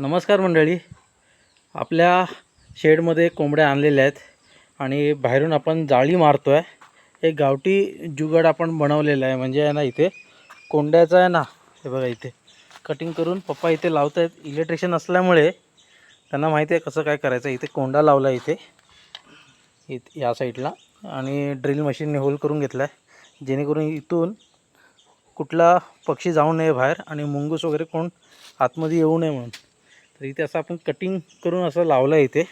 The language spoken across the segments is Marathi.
नमस्कार मंडळी. आपल्या शेडमध्ये कोंबड्या आणलेल्या आहेत आणि बाहेरून आपण जाळी मारतो आहे एक गावठी जुगाड आपण बनवलेला आहे. म्हणजे आहे ना इथे कोंड्याचा आहे ना हे बघा इथे. कटिंग करून पप्पा इथे लावत आहेत इलेक्ट्रिशियन असल्यामुळे त्यांना माहिती आहे कसं काय करायचं. इथे कोंडा लावला आहे इथे. इत या साईडला. आणि ड्रिल मशीनने होल करून घेतला आहे जेणेकरून इथून कुठला पक्षी जाऊ नये बाहेर आणि मुंगूस वगैरे कोण आतमध्ये येऊ नये म्हणून. तर इथे असं आपण कटिंग करून असं लावलं आहे इथे.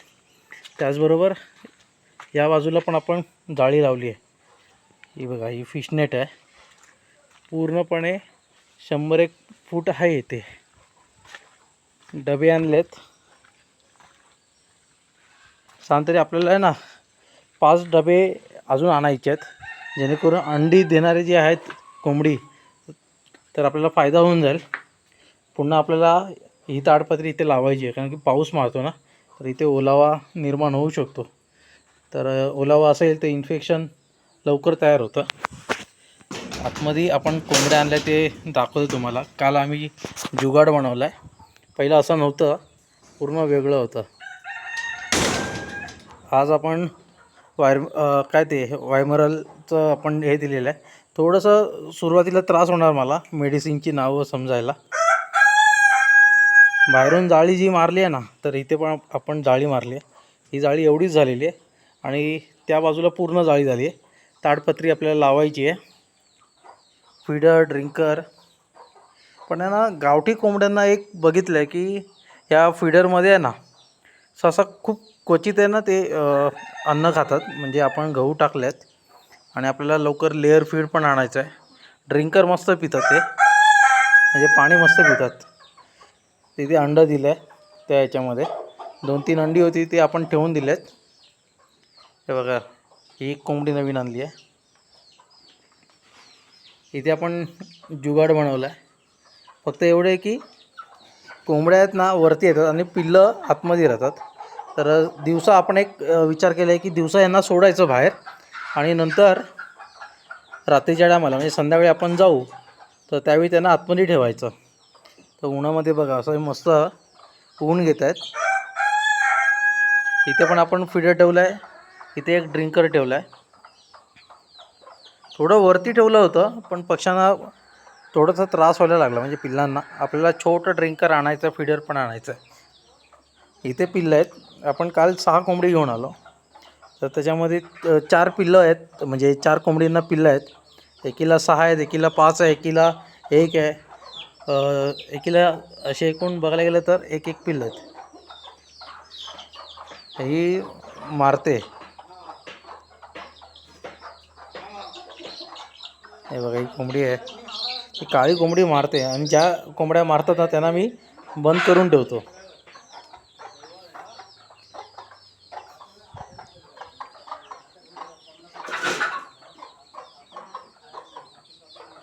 त्याचबरोबर या बाजूला पण आपण जाळी लावली आहे. ही बघा ही फिशनेट आहे. पूर्णपणे शंभर एक फूट आहे इथे. डबे आणलेत. आहेत सांगतरी आपल्याला आहे ना पाच डबे अजून आणायचे आहेत. जेणेकरून अंडी देणारे जे आहेत कोंबडी तर आपल्याला फायदा होऊन जाईल. पुन्हा आपल्याला ही ताडपत्री इथे लावायची आहे कारण की पाऊस मारतो ना. तर इथे ओलावा निर्माण होऊ शकतो. तर ओलावा असेल तर इन्फेक्शन लवकर तयार होतं. आतमध्ये आपण कोंबड्या आणल्या ते दाखवतो तुम्हाला. काल आम्ही जुगाड बनवला आहे पहिलं असं नव्हतं पूर्ण वेगळं होतं. आज आपण वायर काय ते वायमरलचं आपण हे दिलेलं आहे. थोडंसं सुरुवातीला त्रास होणार मला मेडिसिनची नावं समजायला. बाहेरून जाळी जी मारली आहे ना तर इथे पण आपण जाळी मारली आहे. ही जाळी एवढीच झालेली आहे आणि त्या बाजूला पूर्ण जाळी झाली आहे. ताडपत्री आपल्याला लावायची आहे. Feeder drinker. पण आहे ना गावठी कोंबड्यांना एक बघितलं आहे की ह्या फीडरमध्ये आहे ना सहसा खूप क्वचित आहे ना ते अन्न खातात. म्हणजे आपण गहू टाकल्यात आणि आपल्याला लवकर लेअर फीड पण आणायचं आहे ड्रिंकर मस्त पितात ते. म्हणजे पाणी मस्त पितात. तिथे अंडं दिलं आहे त्या याच्यामध्ये. दोन तीन अंडी होती ती आपण ठेवून दिलेत. हे बघा ही एक कोंबडी नवीन आणली आहे. इथे आपण जुगाड बनवला आहे फक्त एवढं आहे की कोंबड्या आहेत ना वरती येतात आणि पिल्लं आतमध्ये राहतात. तर दिवसा आपण एक विचार केला आहे की दिवसा यांना सोडायचं बाहेर. आणि नंतर रात्रीच्या टायमाला म्हणजे संध्याकाळी आपण जाऊ तर त्यावेळी त्यांना आतमध्ये ठेवायचं. तर उन्हामध्ये बघा असं मस्त ऊन घेत आहेत. इथे पण आपण फिडर ठेवलं आहे इथे एक ड्रिंकर ठेवला आहे थोडं वरती ठेवलं होतं पण पक्ष्यांना थोडासा त्रास व्हायला लागला. म्हणजे पिल्लांना. आपल्याला छोटं ड्रिंकर आणायचं फिडर पण आणायचं आहे. इथे पिल्लं आहेत. आपण काल सहा कोंबडी घेऊन आलो. तर त्याच्यामध्ये चार पिल्लं आहेत. म्हणजे चार कोंबडींना पिल्लं आहेत. एकीला सहा आहेत एकीला पाच आहे एकीला एक आहे. एकीला असे एकूण बघायला गेलं तर एक एक पिल्ल आहेत. ही मारते. हे बघा ही कोंबडी आहे. ही काळी कोंबडी मारते आणि ज्या कोंबड्या मारतात ना त्यांना मी बंद करून ठेवतो.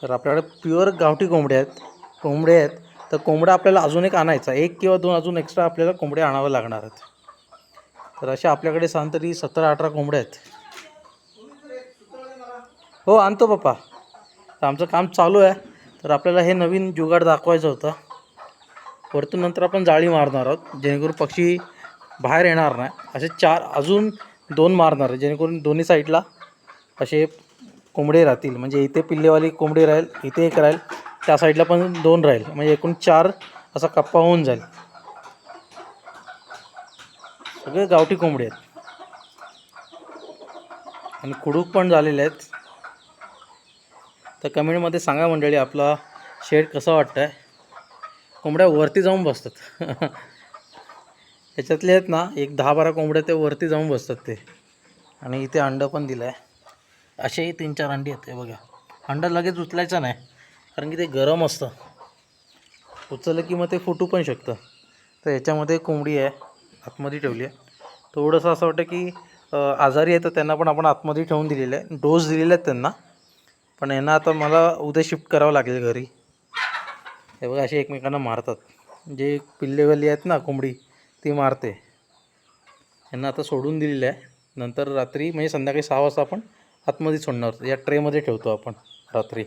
तर आपल्याकडे प्युअर गावठी कोंबड्या आहेत. कोंबडे आहेत तर कोंबडा आपल्याला अजून एक आणायचा एक किंवा दोन अजून एक्स्ट्रा आपल्याला कोंबड्या आणावं लागणार आहेत. तर अशा आपल्याकडे सांग तरी सतरा अठरा कोंबड्या आहेत. हो आणतो पप्पा. तर आमचं काम चालू आहे. तर आपल्याला हे नवीन जुगाड दाखवायचं होतं. वरतून नंतर आपण जाळी मारणार आहोत जेणेकरून पक्षी बाहेर येणार नाही. असे चार अजून दोन मारणार आहे जेणेकरून दोन्ही साईडला असे कोंबडे राहतील. म्हणजे इथे पिल्लेवाली कोंबडी राहील इथे एक राहील. त्या साईडला पण दोन राहील. म्हणजे एकूण चार असा कप्पा होऊन जाईल. सगळे गावठी कोंबडे आहेत. आणि कुडूक पण झालेले आहेत. तर कमेंटमध्ये सांगा मंडळी आपला शेड कसं वाटतं आहे कोंबड्या वरती जाऊन बसतात. ह्याच्यातले आहेत ना एक दहा बारा कोंबड्या ते वरती जाऊन बसतात ते. आणि इथे अंडं पण दिलं आहे असेही तीन चार अंडी आहेत बघा. अंडं लगेच उचलायचं नाही. कारण की ते गरम असतं. उचललं की मग ते फुटू पण शकतं. तर याच्यामध्ये कोंबडी आहे आतमध्ये ठेवली आहे. थोडंसं असं वाटतं की आजारी आहे तर त्यांना पण आपण आतमध्ये ठेवून दिलेलं आहे. डोस दिलेले आहेत त्यांना. पण यांना आता मला उद्या शिफ्ट करावं लागेल घरी. हे बघा असे एकमेकांना मारतात. जे पिल्लेवाली आहेत ना कोंबडी ती मारते. यांना आता सोडून दिलेलं आहे. नंतर रात्री म्हणजे संध्याकाळी सहा वाजता आपण आतमध्ये सोडणार. या ट्रेमध्ये ठेवतो आपण रात्री.